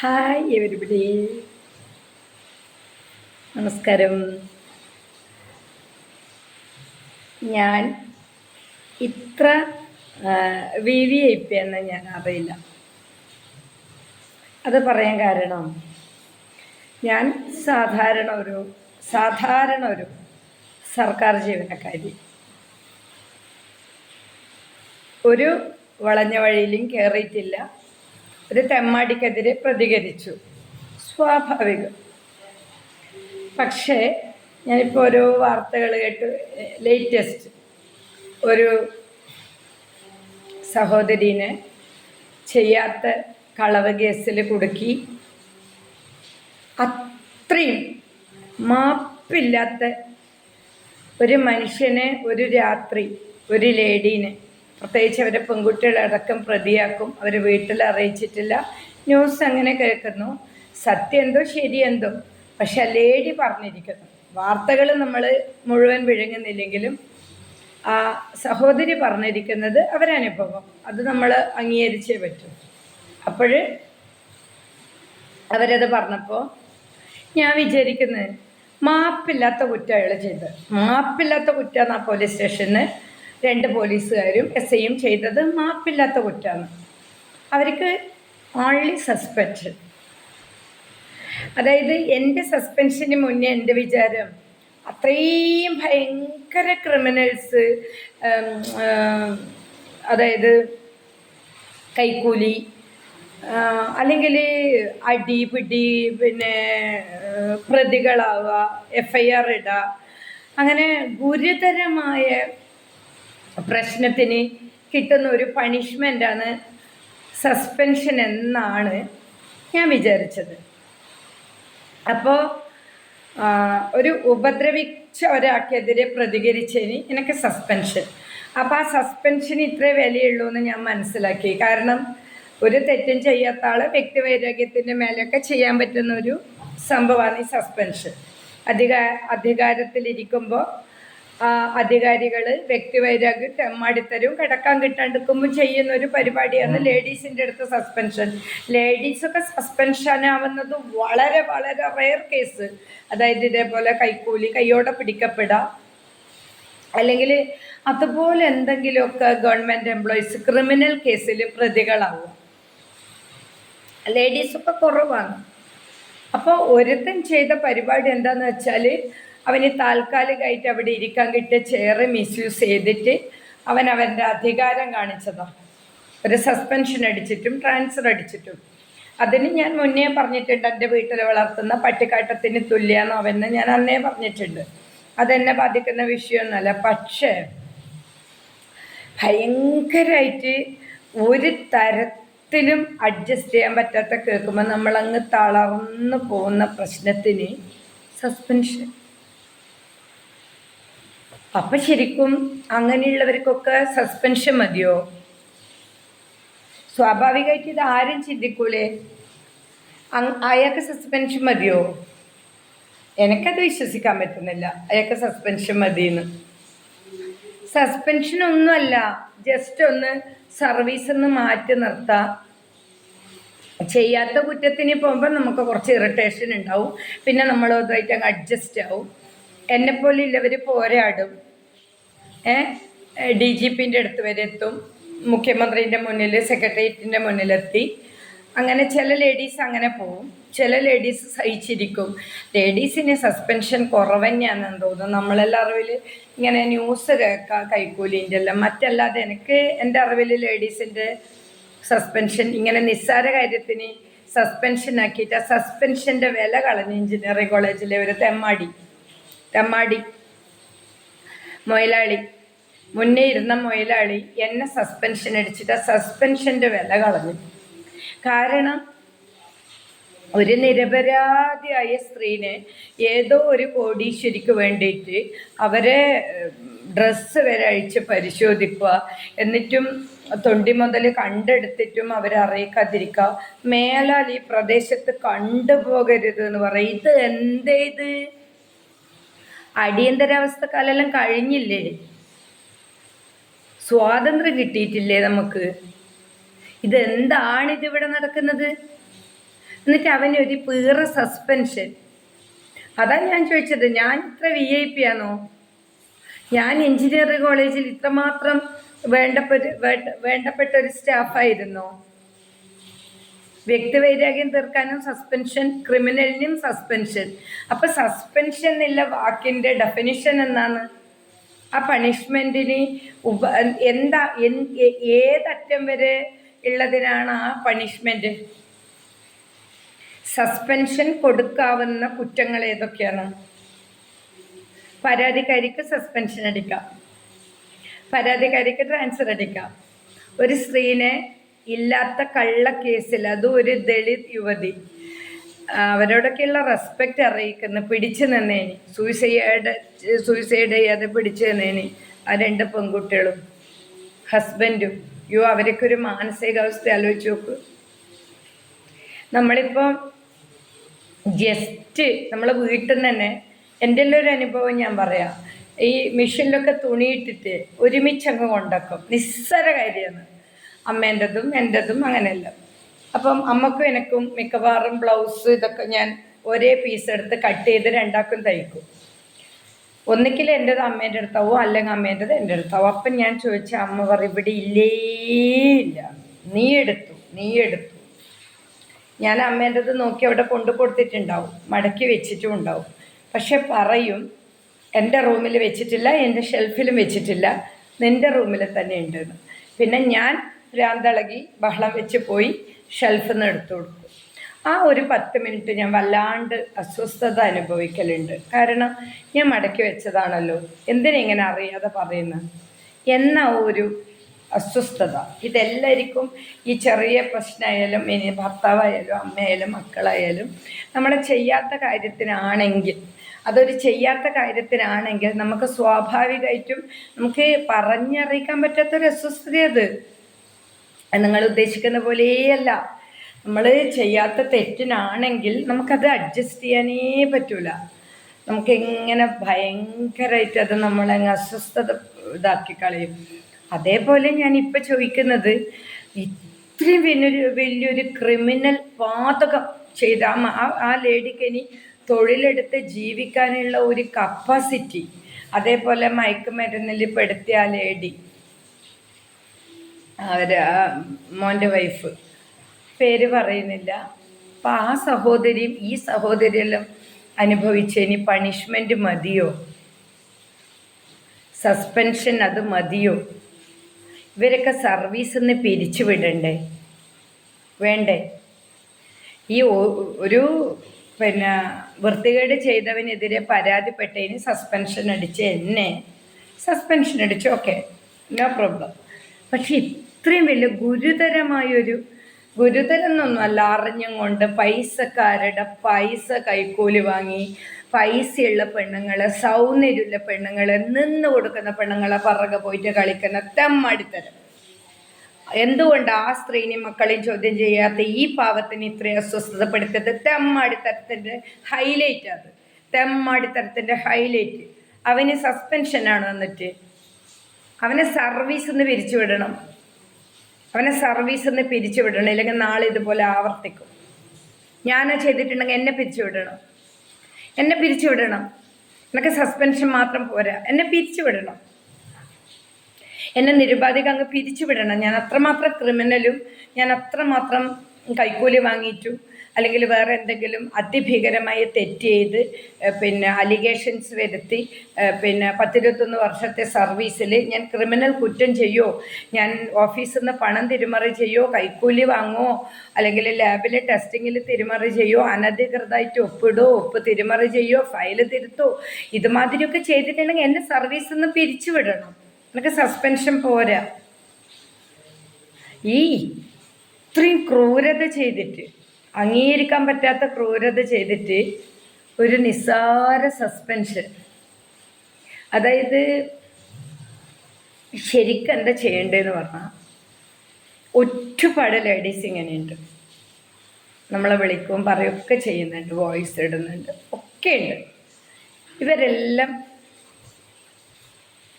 Hi everybody നമസ്കാരം. ഞാൻ ഇത്ര വി വി ഐ പി എന്ന് ഞാൻ അറിയില്ല. അത് പറയാൻ കാരണം ഞാൻ സാധാരണ ഒരു സാധാരണ ഒരു സർക്കാർ ജീവനക്കാരി. ഒരു വളഞ്ഞ വഴിയിലും കയറിയിട്ടില്ല ഒരു തെമ്മാടിക്കെതിരെ പ്രതികരിച്ചു. സ്വാഭാവികം. പക്ഷേ ഞാനിപ്പോൾ ഒരു വാർത്തകൾ കേട്ട് ലേറ്റസ്റ്റ് ഒരു സഹോദരീനെ ചെയ്യാത്ത കളവ് കേസിൽ കുടുക്കി. അത്രയും മാപ്പില്ലാത്ത ഒരു മനുഷ്യനെ ഒരു രാത്രി ഒരു ലേഡീനെ പ്രത്യേകിച്ച് അവരെ പെൺകുട്ടികളടക്കം പ്രതിയാക്കും അവർ വീട്ടിൽ അറിയിച്ചിട്ടില്ല. ന്യൂസ് അങ്ങനെ കേൾക്കുന്നു. സത്യം എന്തോ ശരിയെന്തോ പക്ഷെ ലേഡി പറഞ്ഞിരിക്കുന്നു. വാർത്തകൾ നമ്മൾ മുഴുവൻ വിഴുങ്ങുന്നില്ലെങ്കിലും ആ സഹോദരി പറഞ്ഞിരിക്കുന്നത് അവരനുഭവം അത് നമ്മൾ അംഗീകരിച്ചേ പറ്റൂ. അപ്പോൾ അവരത് പറഞ്ഞപ്പോൾ ഞാൻ വിചാരിക്കുന്നത് മാപ്പില്ലാത്ത കുറ്റം അയാൾ ചെയ്ത് മാപ്പില്ലാത്ത കുറ്റമാണ് ആ പോലീസ് സ്റ്റേഷന് രണ്ട് പോലീസുകാരും എസ് ഐയും ചെയ്തത് മാപ്പില്ലാത്ത കുറ്റമാണ് അവർക്ക് ഓൺലി സസ്പെൻഷൻ അതായത് എന്റെ സസ്പെൻഷന് മുന്നേ എന്റെ വിചാരം അത്രയും ഭയങ്കര ക്രിമിനൽസ് അതായത് കൈക്കൂലി അല്ലെങ്കിൽ അടി പിടി പിന്നെ പ്രതികളാവുക എഫ് ഐ ആർ ഇടുക അങ്ങനെ ഗുരുതരമായ പ്രശ്നത്തിന് കിട്ടുന്ന ഒരു പണിഷ്മെന്റാണ് സസ്പെൻഷൻ എന്നാണ് ഞാൻ വിചാരിച്ചത്. അപ്പോൾ ഒരു ഉപദ്രവിച്ച ഒരാൾക്കെതിരെ പ്രതികരിച്ചതിന് എനിക്ക് സസ്പെൻഷൻ അപ്പോൾ ആ സസ്പെൻഷൻ ഇത്രേ വിലയുള്ളൂ എന്ന് ഞാൻ മനസ്സിലാക്കി. കാരണം ഒരു തെറ്റും ചെയ്യാത്ത ആൾ വ്യക്തിവൈരാഗ്യത്തിന്റെ മേലെയൊക്കെ ചെയ്യാൻ പറ്റുന്ന ഒരു സംഭവമാണ് ഈ സസ്പെൻഷൻ അധികാ അധികാരത്തിലിരിക്കുമ്പോൾ അധികാരികൾ വ്യക്തിവൈരാഗ്യം തെമ്മാടിത്തരും കിടക്കാൻ കിട്ടാണ്ടിരിക്കുമ്പോൾ ചെയ്യുന്ന ഒരു പരിപാടിയാണ് ലേഡീസിന്റെ അടുത്ത് സസ്പെൻഷൻ. ലേഡീസൊക്കെ സസ്പെൻഷൻ ആവുന്നത് വളരെ വളരെ റെയർ കേസ്. അതായത് ഇതേപോലെ കൈക്കൂലി കൈയോടെ പിടിക്കപ്പെടുക. അല്ലെങ്കിൽ അതുപോലെ എന്തെങ്കിലുമൊക്കെ ഗവൺമെന്റ് എംപ്ലോയീസ് ക്രിമിനൽ കേസിൽ പ്രതികളാവും. ലേഡീസൊക്കെ കുറവാണ്. അപ്പോൾ ഒരുത്തൻ ചെയ്ത പരിപാടി എന്താണെന്ന് വെച്ചാൽ അവന് താൽക്കാലികമായിട്ട് അവിടെ ഇരിക്കാൻ കിട്ടിയ ചെയറ് മിസ്യൂസ് ചെയ്തിട്ട് അവൻ അവന്റെ അധികാരം കാണിച്ചതാണ് ഒരു സസ്പെൻഷൻ അടിച്ചിട്ടും ട്രാൻസ്ഫർ അടിച്ചിട്ടും. അതിന് ഞാൻ മുന്നേ പറഞ്ഞിട്ടുണ്ട് എന്റെ വീട്ടിൽ വളർത്തുന്ന പട്ടിക്കാട്ടത്തിന് തുല്യമാണ് അവന് ഞാൻ അന്നേ പറഞ്ഞിട്ടുണ്ട്. അതെന്നെ ബാധിക്കുന്ന വിഷയമൊന്നുമല്ല. പക്ഷേ ഭയങ്കരമായിട്ട് ഒരു തരത്തിലും അഡ്ജസ്റ്റ് ചെയ്യാൻ പറ്റാത്ത കേൾക്കുമ്പോൾ നമ്മളങ്ങ് തളർന്നു പോകുന്ന പ്രശ്നത്തിന് സസ്പെൻഷൻ അപ്പൊ ശരിക്കും അങ്ങനെയുള്ളവർക്കൊക്കെ സസ്പെൻഷൻ മതിയോ? സ്വാഭാവികമായിട്ട് ഇത് ആരും ചിന്തിക്കൂലേ? അയാൾക്ക് സസ്പെൻഷൻ മതിയോ? എനിക്കത് വിശ്വസിക്കാൻ പറ്റുന്നില്ല. അയാൾക്ക് സസ്പെൻഷൻ മതിയെന്ന് സസ്പെൻഷൻ ഒന്നുമല്ല ജസ്റ്റ് ഒന്ന് സർവീസ് ഒന്ന് മാറ്റി നിർത്താം. ചെയ്യാത്ത കുറ്റത്തിന് പോകുമ്പോൾ നമുക്ക് കുറച്ച് ഇറിറ്റേഷൻ ഉണ്ടാവും. പിന്നെ നമ്മൾ അതുമായിട്ട് അങ്ങ് അഡ്ജസ്റ്റ് ആവും. എന്നെപ്പോലെ ഉള്ളവർ പോരാടും. ഏ? ഡി ജി പിന്റെ അടുത്ത് വരെ എത്തും. മുഖ്യമന്ത്രിന്റെ മുന്നിൽ സെക്രട്ടേറിയറ്റിന്റെ മുന്നിലെത്തി. അങ്ങനെ ചില ലേഡീസ് അങ്ങനെ പോവും. ചില ലേഡീസ് സഹിച്ചിരിക്കും. ലേഡീസിന് സസ്പെൻഷൻ കുറവന്നെയാണെന്ന് തോന്നുന്നു. നമ്മളെല്ലാം അറിവിൽ ഇങ്ങനെ ന്യൂസ് കേൾക്കാം കൈക്കൂലിന്റെ എല്ലാം മറ്റല്ലാതെ എനിക്ക് എന്റെ അറിവിൽ ലേഡീസിന്റെ സസ്പെൻഷൻ ഇങ്ങനെ നിസ്സാര കാര്യത്തിന് സസ്പെൻഷൻ ആക്കിയിട്ട് ആ സസ്പെൻഷന്റെ വില കളഞ്ഞ് എഞ്ചിനീയറിംഗ് കോളേജിലെ ഒരു തെമ്മാടി. തെമ്മാടി. മൊയലാളി. മുന്നേ ഇരുന്ന മൊയലാളി എന്നെ സസ്പെൻഷൻ അടിച്ചിട്ട് സസ്പെൻഷന്റെ വില കളഞ്ഞു. കാരണം ഒരു നിരപരാധിയായ സ്ത്രീനെ ഏതോ ഒരു കോടീശ്വരിക്ക് വേണ്ടിയിട്ട് അവരെ ഡ്രസ്സ് വരെ അഴിച്ച് പരിശോധിക്കുക. എന്നിട്ടും തൊണ്ടി മുതൽ കണ്ടെടുത്തിട്ടും അവരെ അറിയിക്കാതിരിക്കുക. മേലാൽ ഈ പ്രദേശത്ത് കണ്ടുപോകരുത് എന്ന് പറയും. ഇത് എന്തേത് അടിയന്തരാവസ്ഥക്കാലെല്ലാം കഴിഞ്ഞില്ലേ? സ്വാതന്ത്ര്യം കിട്ടിയിട്ടില്ലേ നമുക്ക്? ഇതെന്താണ് ഇതിവിടെ നടക്കുന്നത്? എന്നിട്ട് അവന് ഒരു പീറ സസ്പെൻഷൻ അതാ ഞാൻ ചോദിച്ചത് ഞാൻ ഇത്ര വി ഐ പി ആണോ? ഞാൻ എഞ്ചിനീയറിംഗ് കോളേജിൽ ഇത്രമാത്രം വേണ്ടപ്പെട്ട വേണ്ടപ്പെട്ട ഒരു സ്റ്റാഫായിരുന്നോ വ്യക്തിവൈരാഗ്യം തീർക്കാനും സസ്പെൻഷൻ ക്രിമിനലിനും സസ്പെൻഷൻ അപ്പൊ സസ്പെൻഷൻ എന്നുള്ള വാക്കിന്റെ ഡെഫിനിഷൻ എന്താണ്? ആ പണിഷ്മെന്റിന് ഉപ എന്താ ഏതറ്റം വരെ ഉള്ളതിനാണ് ആ പണിഷ്മെന്റ് സസ്പെൻഷൻ കൊടുക്കാവുന്ന കുറ്റങ്ങൾ ഏതൊക്കെയാണ്? പരാതിക്കാരിക്ക് സസ്പെൻഷൻ അടിക്കാം. പരാതിക്കാരിക്ക് ട്രാൻസ്ഫർ അടിക്കാം. ഒരു സ്ത്രീനെ ഇല്ലാത്ത കള്ള കേസിൽ അതും ഒരു ദളിത് യുവതി. അവരോടൊക്കെയുള്ള റെസ്പെക്റ്റ് അറിയിക്കുന്നു. പിടിച്ചു നിന്നേനി. സൂയിസൈഡ് സൂയിസൈഡ് ചെയ്യാതെ പിടിച്ചു നിന്നേനി ആ രണ്ട് പെൺകുട്ടികളും ഹസ്ബൻഡും യോ അവരൊക്കെ മാനസികാവസ്ഥ ആലോചിച്ച് നോക്ക്. നമ്മളിപ്പം ജസ്റ്റ് നമ്മളെ വീട്ടിൽ നിന്ന് തന്നെ എന്റെ എല്ലാം ഒരു അനുഭവം ഞാൻ പറയാം. ഈ മെഷീനിലൊക്കെ തുണിയിട്ടിട്ട് ഒരുമിച്ച് അങ്ങ് കൊണ്ടാക്കും. നിസ്സാര കാര്യമാണ്. അമ്മേന്റെതും എന്റെതും അങ്ങനെയല്ല. അപ്പം അമ്മക്കും എനിക്കും മിക്കവാറും ബ്ലൗസ് ഇതൊക്കെ ഞാൻ ഒരേ പീസ് എടുത്ത് കട്ട് ചെയ്ത് രണ്ടാക്കും തയ്ക്കും. ഒന്നിക്കിൽ എന്റെത് അമ്മേന്റെ അടുത്താവും അല്ലെങ്കിൽ അമ്മേന്റെത് എന്റെ അടുത്താവും. അപ്പം ഞാൻ ചോദിച്ച അമ്മ പറയും ഇവിടെ ഇല്ലേ ഇല്ല. നീ എടുത്തു നീ എടുത്തു. ഞാൻ അമ്മേന്റെത് നോക്കി അവിടെ കൊണ്ടു കൊടുത്തിട്ടുണ്ടാവും മടക്കി വെച്ചിട്ടും ഉണ്ടാവും. പക്ഷെ പറയും എന്റെ റൂമിൽ വെച്ചിട്ടില്ല എന്റെ ഷെൽഫിലും വെച്ചിട്ടില്ല. നിന്റെ റൂമിൽ തന്നെ ഉണ്ടെന്ന്. പിന്നെ ഞാൻ ഭ്രാന്തളകി ബഹളം വെച്ച് പോയി ഷെൽഫിൽ നിന്ന് എടുത്തു കൊടുക്കും ആ ഒരു പത്ത് മിനിറ്റ് ഞാൻ വല്ലാണ്ട് അസ്വസ്ഥത അനുഭവിക്കലുണ്ട്. കാരണം ഞാൻ മടക്കി വെച്ചതാണല്ലോ. എന്തിനാ ഇങ്ങനെ അറിയാതെ പറയുന്നത് എന്ന ഒരു അസ്വസ്ഥത. ഇതെല്ലാവർക്കും ഈ ചെറിയ പ്രശ്നമായാലും ഇനി ഭർത്താവായാലും അമ്മയായാലും മക്കളായാലും നമ്മൾ ചെയ്യാത്ത കാര്യത്തിനാണെങ്കിൽ അതൊരു ചെയ്യാത്ത കാര്യത്തിനാണെങ്കിൽ നമുക്ക് സ്വാഭാവികമായിട്ടും നമുക്ക് പറഞ്ഞറിയിക്കാൻ പറ്റാത്തൊരു അസ്വസ്ഥത അത്. നിങ്ങൾ ഉദ്ദേശിക്കുന്ന പോലെയല്ല. നമ്മൾ ചെയ്യാത്ത തെറ്റിനാണെങ്കിൽ നമുക്കത് അഡ്ജസ്റ്റ് ചെയ്യാനേ പറ്റൂല. നമുക്ക് എങ്ങനെ ഭയങ്കരമായിട്ട് അത് നമ്മളെ അസ്വസ്ഥത ഇതാക്കി കളയും. അതേപോലെ ഞാൻ ഇപ്പം ചോദിക്കുന്നത് ഇത്രയും വലിയൊരു വലിയൊരു ക്രിമിനൽ പാതകം ചെയ്ത ആ ആ ലേഡിക്ക് ഇനി തൊഴിലെടുത്ത് ജീവിക്കാനുള്ള ഒരു കപ്പാസിറ്റി അതേപോലെ മയക്കുമരുന്നിൽ പെടുത്തിയ ആ ലേഡി അവർ മോന്റെ വൈഫ്. പേര് പറയുന്നില്ല. അപ്പം ആ സഹോദരിയും ഈ സഹോദരിയെല്ലാം അനുഭവിച്ചതിന് പണിഷ്മെന്റ് മതിയോ? സസ്പെൻഷൻ അത് മതിയോ? ഇവരൊക്കെ സർവീസിൽ നിന്ന് പിരിച്ചു വിടണ്ടേ? വേണ്ടേ? ഈ ഒരു പിന്നെ വൃത്തികേട് ചെയ്തവനെതിരെ പരാതിപ്പെട്ടതിന് സസ്പെൻഷൻ അടിച്ച് എന്നെ. സസ്പെൻഷൻ അടിച്ചു ഓക്കെ നോ പ്രോബ്ലം പക്ഷെ ഇത്രയും വലിയ ഗുരുതരമായൊരു ഗുരുതരം എന്നൊന്നുമല്ല അറിഞ്ഞും കൊണ്ട് പൈസക്കാരുടെ പൈസ കൈക്കൂലി വാങ്ങി പൈസയുള്ള പെണ്ണുങ്ങളെ സൗന്ദര്യമുള്ള പെണ്ണുങ്ങളെ നിന്ന് കൊടുക്കുന്ന പെണ്ണുങ്ങളെ പറകെ പോയിട്ട് കളിക്കുന്ന തെമ്മടിത്തരം. എന്തുകൊണ്ട് ആ സ്ത്രീനെയും മക്കളെയും ചോദ്യം ചെയ്യാത്ത ഈ പാവത്തിന് ഇത്രയും അസ്വസ്ഥതപ്പെടുത്തിയത്? തെമ്മടിത്തരത്തിന്റെ ഹൈലൈറ്റ് അത്. തെമ്മടിത്തരത്തിന്റെ ഹൈലൈറ്റ് അവന് സസ്പെൻഷനാണ് വന്നിട്ട്. അവനെ സർവീസിൽ നിന്ന് പിരിച്ചു വിടണം അവനെ സർവീസ് നിന്ന് പിരിച്ചു വിടണം ഇല്ലെങ്കിൽ നാളെ ഇതുപോലെ ആവർത്തിക്കും. ഞാൻ ചെയ്തിട്ടുണ്ടെങ്കിൽ എന്നെ പിരിച്ചുവിടണം. എന്നെ പിരിച്ചുവിടണം. എനിക്ക് സസ്പെൻഷൻ മാത്രം പോരാ. എന്നെ പിരിച്ചുവിടണം. എന്നെ നിരുപാധികം അങ്ങ് പിരിച്ചു വിടണം ഞാൻ അത്രമാത്രം ക്രിമിനലും ഞാൻ അത്രമാത്രം കൈക്കൂലി വാങ്ങിയിട്ടു അല്ലെങ്കിൽ വേറെ എന്തെങ്കിലും അതിഭീകരമായി തെറ്റ് ചെയ്ത് പിന്നെ അലിഗേഷൻസ് വരുത്തി പിന്നെ പത്തിരുപത്തൊന്ന് വർഷത്തെ സർവീസിൽ ഞാൻ ക്രിമിനൽ കുറ്റം ചെയ്യോ? ഞാൻ ഓഫീസിൽ നിന്ന് പണം തിരിമറി ചെയ്യോ? കൈക്കൂലി വാങ്ങോ? അല്ലെങ്കിൽ ലാബിലെ ടെസ്റ്റിങ്ങിൽ തിരിമറി ചെയ്യോ? അനധികൃതമായിട്ട് ഒപ്പിടോ? ഒപ്പ് തിരിമറി ചെയ്യോ? ഫയൽ തിരുത്തോ? ഇതുമാതിരിയൊക്കെ ചെയ്തിട്ടുണ്ടെങ്കിൽ എന്നെ സർവീസിൽ നിന്ന് പിരിച്ചുവിടണം എനിക്ക് സസ്പെൻഷൻ പോരാ. ഈ ഇത്രയും ക്രൂരത ചെയ്തിട്ട് അംഗീകരിക്കാൻ പറ്റാത്ത ക്രൂരത ചെയ്തിട്ട് ഒരു നിസ്സാര സസ്പെൻഷൻ അതായത് ശരിക്കും എന്താ ചെയ്യേണ്ടതെന്ന് പറഞ്ഞാൽ ഒറ്റപ്പാട് ലേഡീസ് ഇങ്ങനെയുണ്ട്. നമ്മളെ വിളിക്കും പറയുകയൊക്കെ ചെയ്യുന്നുണ്ട് വോയിസ് ഇടുന്നുണ്ട് ഒക്കെ ഉണ്ട്. ഇവരെല്ലാം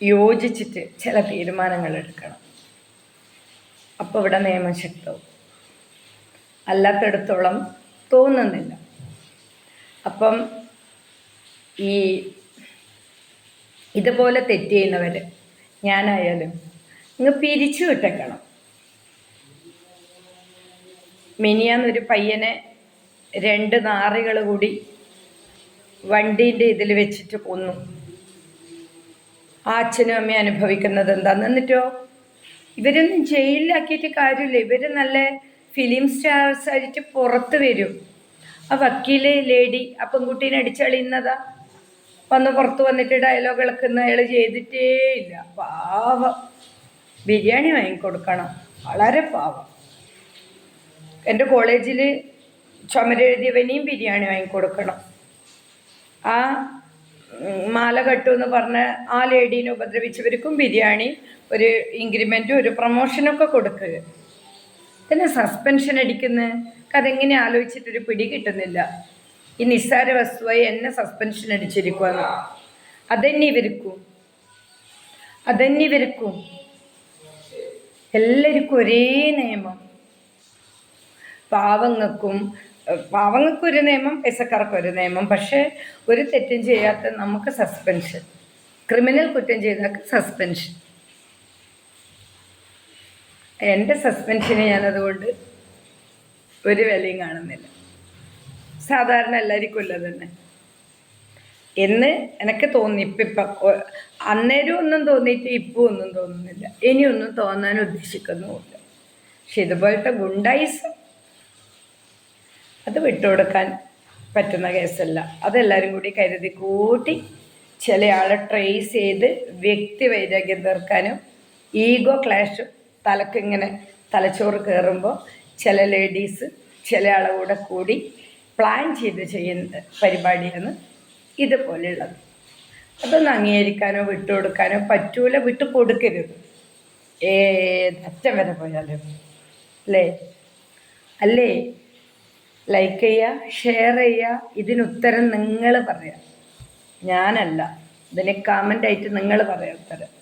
യോജിച്ചിട്ട് ചില തീരുമാനങ്ങൾ എടുക്കണം. അപ്പോൾ ഇവിടെ നിയമം ശക്തവും. അല്ലാത്തിടത്തോളം തോന്നുന്നില്ല. അപ്പം ഈ ഇതുപോലെ തെറ്റ് ചെയ്യുന്നവർ ഞാനായാലും ഇങ്ങ് പിരിച്ചു വിട്ടേക്കണം. മിനിയാന്നൊരു പയ്യനെ രണ്ട് നാറികൾ കൂടി വണ്ടീന്റെ ഇതിൽ വെച്ചിട്ട് കൊന്നു. ആ അച്ഛനും അമ്മയും അനുഭവിക്കുന്നത് എന്താന്ന്? എന്നിട്ടോ? ഇവരൊന്നും ജയിലിലാക്കിയിട്ട് കാര്യമില്ല. ഇവർ നല്ല ഫിലിം സ്റ്റാർസ് ആയിട്ട് പുറത്ത് വരും. ആ വക്കീൽ ലേഡി ആ പെൺകുട്ടീനെ അടിച്ചളിയുന്നതാ. വന്ന് പുറത്ത് വന്നിട്ട് ഡയലോഗ് ഇളക്കുന്ന അയാൾ ചെയ്തിട്ടേ ഇല്ല. പാവം. ബിരിയാണി വാങ്ങിക്കൊടുക്കണം. വളരെ പാവം. എന്റെ കോളേജിൽ ചുമരെഴുതിയവനെയും ബിരിയാണി വാങ്ങിക്കൊടുക്കണം. ആ മാല കെട്ടു എന്ന് പറഞ്ഞ ആ ലേഡീനെ ഉപദ്രവിച്ചവർക്കും ബിരിയാണി ഒരു ഇൻക്രിമെന്റും ഒരു പ്രൊമോഷനൊക്കെ കൊടുക്കുക. പിന്നെ സസ്പെൻഷൻ അടിക്കുന്നത് അതെങ്ങനെ ആലോചിച്ചിട്ടൊരു പിടി കിട്ടുന്നില്ല. ഈ നിസ്സാര വസ്തുവായി എന്നെ സസ്പെൻഷൻ അടിച്ചിരിക്കുവാന്ന്. അതെന്നെ ഇവർക്കും. അതെന്നെ ഇവർക്കും. എല്ലാവർക്കും ഒരേ നിയമം. പാവങ്ങൾക്കും പാവങ്ങൾക്കും ഒരു നിയമം പൈസക്കാർക്കും ഒരു നിയമം. പക്ഷേ ഒരു തെറ്റും ചെയ്യാത്ത നമുക്ക് സസ്പെൻഷൻ ക്രിമിനൽ കുറ്റം ചെയ്താൽ സസ്പെൻഷൻ എന്റെ സസ്പെൻഷന് ഞാനതുകൊണ്ട് ഒരു വിലയും കാണുന്നില്ല. സാധാരണ എല്ലാവർക്കും ഉള്ളത് തന്നെ. എന്ന് എനിക്ക് തോന്നി ഇപ്പം ഇപ്പം അന്നേരം ഒന്നും തോന്നിയിട്ട് ഇപ്പോൾ ഒന്നും തോന്നുന്നില്ല. ഇനിയൊന്നും തോന്നാൻ ഉദ്ദേശിക്കുന്നുമില്ല. പക്ഷെ ഇതുപോലത്തെ ഗുണ്ടായിസം അത് വിട്ടുകൊടുക്കാൻ പറ്റുന്ന കേസല്ല. അതെല്ലാവരും കൂടി കരുതി കൂട്ടി ചില ആളെ ട്രേസ് ചെയ്ത് വ്യക്തി വൈരാഗ്യം തീർക്കാനും ഈഗോ ക്ലാഷും തലക്കിങ്ങനെ തലച്ചോറ് കയറുമ്പോൾ ചില ലേഡീസ് ചില ആളുകൂടെ കൂടി പ്ലാൻ ചെയ്ത് ചെയ്യുന്ന പരിപാടിയാണ് ഇതുപോലെയുള്ളത്. അതൊന്നും അംഗീകരിക്കാനോ വിട്ടുകൊടുക്കാനോ പറ്റൂല വിട്ടു കൊടുക്കരുത് ഏതറ്റം വരെ പോയാലും. അല്ലേ? അല്ലേ? ലൈക്ക് ചെയ്യുക ഷെയർ ചെയ്യുക ഇതിനുത്തരം നിങ്ങൾ പറയാം. ഞാനല്ല. ഇതിന് കമന്റ് ആയിട്ട് നിങ്ങൾ പറയാം ഉത്തരം.